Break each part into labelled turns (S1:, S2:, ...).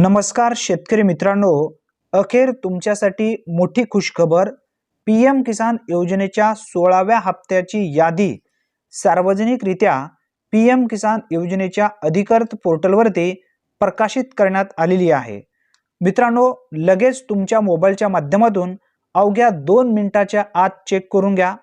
S1: नमस्कार शेतकरी मित्रांनो. अखेर तुमच्यासाठी मोठी खुशखबर. पी एम किसान योजनेच्या सोळाव्या हप्त्याची यादी. सार्वजनिकरित्या पी एम किसान योजनेच्या अधिकृत पोर्टलवरती प्रकाशित करण्यात आलेली आहे. मित्रांनो लगेच तुमच्या मोबाईलच्या माध्यमातून अवघ्या दोन मिनिटाच्या आत चेक करून घ्या.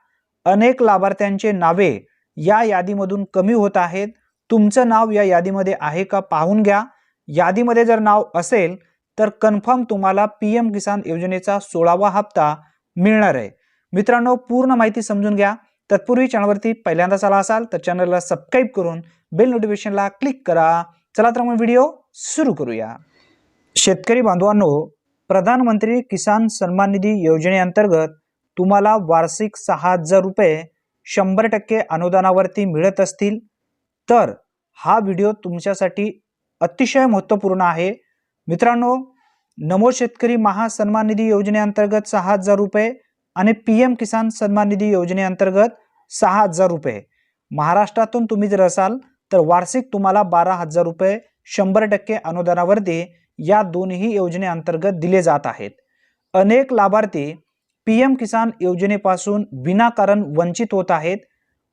S1: अनेक लाभार्थ्यांचे नावे या यादीमधून कमी होत आहेत. तुमचं नाव या यादीमध्ये आहे का पाहून घ्या. यादीमध्ये जर नाव असेल तर कन्फर्म तुम्हाला पी एम किसान योजनेचा सोळावा हप्ता मिळणार आहे. मित्रांनो पूर्ण माहिती समजून घ्या. तत्पूर्वी चॅनलवरती पहिल्यांदाच आला असाल तर चॅनलला सबस्क्राईब करून बेल नोटिफिकेशनला क्लिक करा. चला तर मग व्हिडिओ सुरू करूया. शेतकरी बांधवांनो प्रधानमंत्री किसान सन्मान निधी योजनेअंतर्गत तुम्हाला वार्षिक सहा हजार रुपये शंभर टक्के अनुदानावरती मिळत असतील. तर हा व्हिडिओ तुमच्यासाठी अतिशय महत्त्वपूर्ण आहे. मित्रांनो नमो शेतकरी महासन्मान निधी योजनेअंतर्गत सहा हजार रुपये आणि पी एम किसान सन्मान निधी योजनेअंतर्गत सहा हजार रुपये. महाराष्ट्रातून तुम्ही जर असाल तर वार्षिक तुम्हाला बारा हजार रुपये शंभर टक्के अनुदानावरती या दोन्ही योजनेअंतर्गत दिले जात आहेत. अनेक लाभार्थी पी एम किसान योजनेपासून विनाकारण वंचित होत आहेत.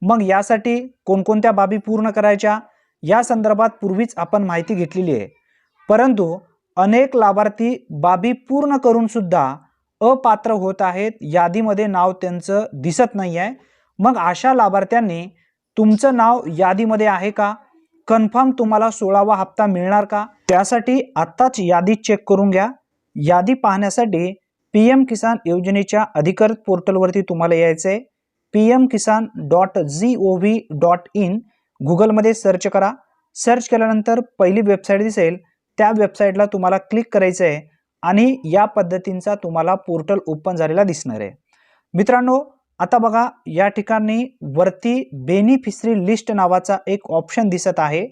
S1: मग यासाठी कोणकोणत्या बाबी पूर्ण करायच्या? या संदर्भात पूर्वीच आपण माहिती घेतलेली आहे. परंतु अनेक लाभार्थी बाबी पूर्ण करून सुद्धा अपात्र होत आहेत. यादीमध्ये नाव त्यांचं दिसत नाही आहे मग अशा लाभार्थ्यांनी तुमचं नाव यादीमध्ये आहे का? कन्फर्म तुम्हाला सोळावा हप्ता मिळणार का? त्यासाठी आत्ताच यादी चेक करून घ्या. यादी पाहण्यासाठी पी एम किसान योजनेच्या अधिकृत पोर्टलवरती तुम्हाला यायचं आहे P M Kisan dot G O V dot in गुगलमध्ये search करा. सर्च केल्यानंतर पहिली वेबसाईट दिसेल. त्या वेबसाईटला तुम्हाला क्लिक करायचं आहे आणि या पद्धतींचा तुम्हाला पोर्टल ओपन झालेला दिसणार आहे. मित्रांनो आता बघा या ठिकाणी वरती बेनिफिशरी लिस्ट नावाचा एक ऑप्शन दिसत आहे.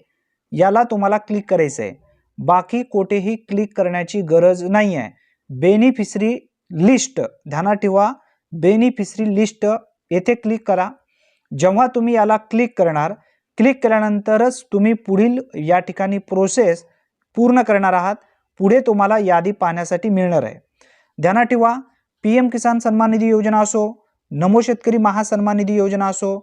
S1: याला तुम्हाला क्लिक करायचं आहे. बाकी कोठेही क्लिक करण्याची गरज नाही आहे. बेनिफिशरी लिस्ट ध्यानात ठेवा. बेनिफिशरी लिस्ट येथे क्लिक करा. जेव्हा तुम्ही याला क्लिक करणार क्लिक केल्यानंतरच तुम्ही पुढील या ठिकाणी प्रोसेस पूर्ण करणार आहात. पुढे तुम्हाला यादी पाहण्यासाठी मिळणार आहे. ध्यानात ठेवा पी एम किसान सन्मान निधी योजना असो नमो शेतकरी महासन्मान निधी योजना असो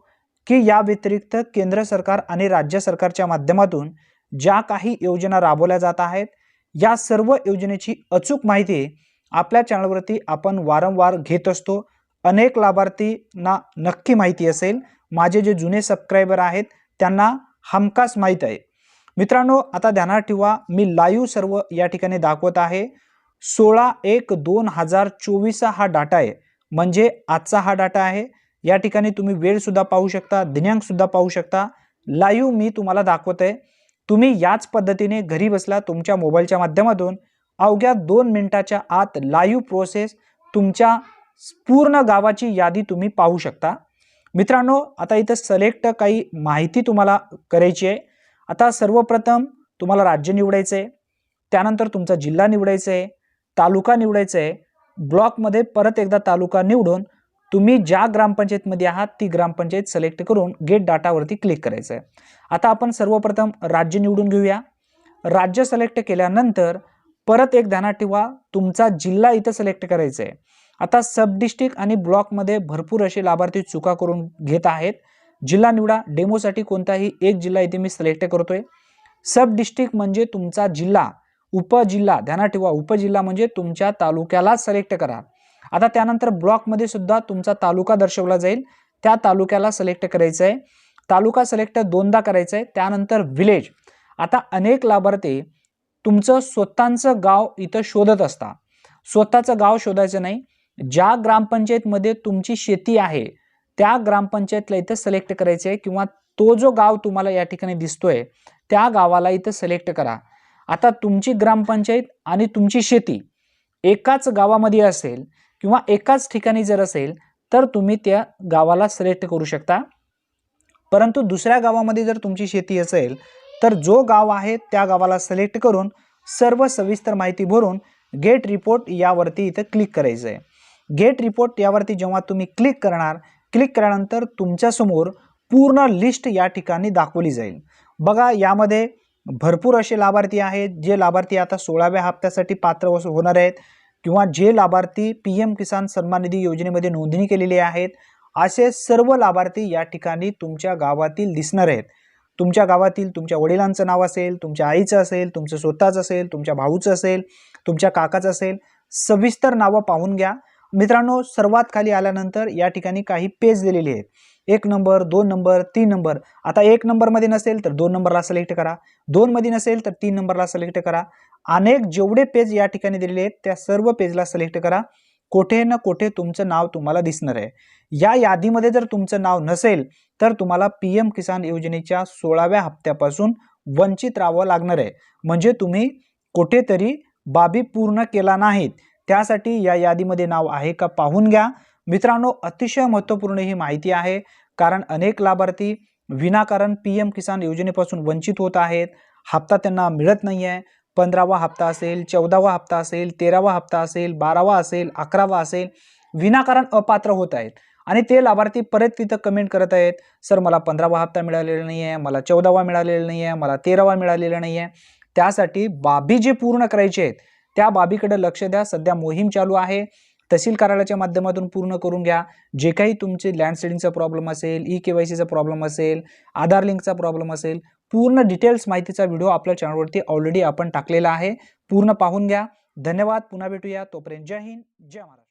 S1: की या व्यतिरिक्त केंद्र सरकार आणि राज्य सरकारच्या माध्यमातून ज्या काही योजना राबवल्या जात आहेत या सर्व योजनेची अचूक माहिती आपल्या चॅनलवरती आपण वारंवार घेत असतो. अनेक लाभार्थींना नक्की माहिती असेल. माझे जे जुने सबस्क्रायबर आहेत त्यांना हमखास माहीत आहे. मित्रांनो आता ध्यानात ठेवा मी लाईव्ह सर्व या ठिकाणी दाखवत आहे. सोळा एक दोन हजार चोवीस हा डाटा आहे. म्हणजे आजचा हा डाटा आहे. या ठिकाणी तुम्ही वेळसुद्धा पाहू शकता दिनांकसुद्धा पाहू शकता. लाईव्ह मी तुम्हाला दाखवत आहे. तुम्ही याच पद्धतीने घरी बसला तुमच्या मोबाईलच्या माध्यमातून अवघ्या दोन मिनिटाच्या आत लाईव्ह प्रोसेस तुमच्या पूर्ण गावाची यादी तुम्ही पाहू शकता. मित्रांनो आता इथं सिलेक्ट काही माहिती तुम्हाला करायची आहे. आता सर्वप्रथम तुम्हाला राज्य निवडायचं आहे त्यानंतर तुमचा जिल्हा निवडायचा आहे तालुका निवडायचा आहे ब्लॉकमध्ये परत एकदा तालुका निवडून तुम्ही ज्या ग्रामपंचायतमध्ये आहात ती ग्रामपंचायत सिलेक्ट करून गेट डाटावरती क्लिक करायचं आहे आता आपण सर्वप्रथम राज्य निवडून घेऊया. राज्य सिलेक्ट केल्यानंतर परत एक ध्यानात ठेवा तुमचा जिल्हा इथं सिलेक्ट करायचा आहे आता सब डिस्ट्रिक्ट आणि ब्लॉकमध्ये भरपूर असे लाभार्थी चुका करून घेत आहेत. जिल्हा निवडा डेमोसाठी कोणताही एक जिल्हा इथे मी सिलेक्ट करतोय. सब डिस्ट्रिक्ट म्हणजे तुमचा जिल्हा उपजिल्हा ध्यानात ठेवा उपजिल्हा म्हणजे तुमच्या तालुक्याला सिलेक्ट करा. आता त्यानंतर ब्लॉकमध्ये सुद्धा तुमचा तालुका दर्शवला जाईल. त्या तालुक्याला सिलेक्ट करायचं आहे तालुका सिलेक्ट दोनदा करायचं आहे त्यानंतर विलेज आता अनेक लाभार्थी तुमचं स्वतःचं गाव इथं शोधत असता स्वतःचं गाव शोधायचं नाही. ज्या ग्रामपंचायतमध्ये तुमची शेती आहे त्या ग्रामपंचायतला इथं सिलेक्ट करायचं आहे किंवा तो जो गाव तुम्हाला या ठिकाणी दिसतोय त्या गावाला इथं सिलेक्ट करा. आता तुमची ग्रामपंचायत आणि तुमची शेती एकाच गावामध्ये असेल किंवा एकाच ठिकाणी जर असेल तर तुम्ही त्या गावाला सिलेक्ट करू शकता. परंतु दुसऱ्या गावामध्ये जर तुमची शेती असेल तर जो गाव आहे त्या गावाला सिलेक्ट करून सर्व सविस्तर माहिती भरून गेट रिपोर्ट यावरती इथं क्लिक करायचं आहे गेट रिपोर्ट यावरती जेव्हा तुम्ही क्लिक करणार क्लिक केल्यानंतर तुमच्यासमोर पूर्ण लिस्ट या ठिकाणी दाखवली जाईल. बघा यामध्ये भरपूर असे लाभार्थी आहेत जे लाभार्थी आता सोळाव्या हप्त्यासाठी पात्र होणार आहेत किंवा जे लाभार्थी पी एम किसान सन्मान निधी योजनेमध्ये नोंदणी केलेली आहेत असे सर्व लाभार्थी या ठिकाणी तुमच्या गावातील दिसणार आहेत. तुमच्या गावातील तुमच्या वडिलांचं नाव असेल तुमच्या आईचं असेल तुमचं स्वतःचं असेल तुमच्या भाऊचं असेल तुमच्या काकाचं असेल सविस्तर नावं पाहून घ्या. मित्रांनो सर्वात खाली आल्यानंतर या ठिकाणी काही पेज दिलेली आहेत. एक नंबर दोन नंबर तीन नंबर. आता एक नंबरमध्ये नसेल तर दोन नंबरला सिलेक्ट करा. दोनमध्ये नसेल तर तीन नंबरला सिलेक्ट करा. अनेक जेवढे पेज या ठिकाणी दिलेले आहेत त्या सर्व पेजला सिलेक्ट करा. कोठे ना कोठे तुमचं नाव तुम्हाला दिसणार आहे. या यादीमध्ये जर तुमचं नाव नसेल तर तुम्हाला पी एम किसान योजनेच्या सोळाव्या हप्त्यापासून वंचित राहावं लागणार आहे. म्हणजे तुम्ही कुठेतरी बाबी पूर्ण केला नाहीत. त्यासाठी या यादीमध्ये नाव आहे का पाहून घ्या. मित्रांनो अतिशय महत्त्वपूर्ण ही माहिती आहे कारण अनेक लाभार्थी विनाकारण पी एम किसान योजनेपासून वंचित होत आहेत. हप्ता त्यांना मिळत नाही आहे पंधरावा हप्ता असेल चौदावा हप्ता असेल तेरावा हप्ता असेल बारावा असेल अकरावा असेल विनाकारण अपात्र होत आहेत. आणि ते लाभार्थी परत तिथं कमेंट करत आहेत सर मला पंधरावा हप्ता मिळालेला नाही आहे मला चौदावा मिळालेला नाही आहे मला तेरावा मिळालेला नाही आहे त्यासाठी बाबी जे पूर्ण करायचे आहेत त्या बाबीकडे लक्ष द्या. सध्या मोहीम चालू आहे. तहसील कार्यालयाच्या माध्यमातून पूर्ण करून घ्या. जे काही तुमचे लँडसेडिंगचा प्रॉब्लेम असेल ई के वाय सीचा प्रॉब्लेम असेल आधार लिंकचा प्रॉब्लेम असेल पूर्ण डिटेल्स माहितीचा व्हिडिओ आपल्या चॅनलवरती ऑलरेडी आपण टाकलेला आहे. पूर्ण पाहून घ्या. धन्यवाद. पुन्हा भेटूया. तोपर्यंत जय हिंद जय महाराष्ट्र.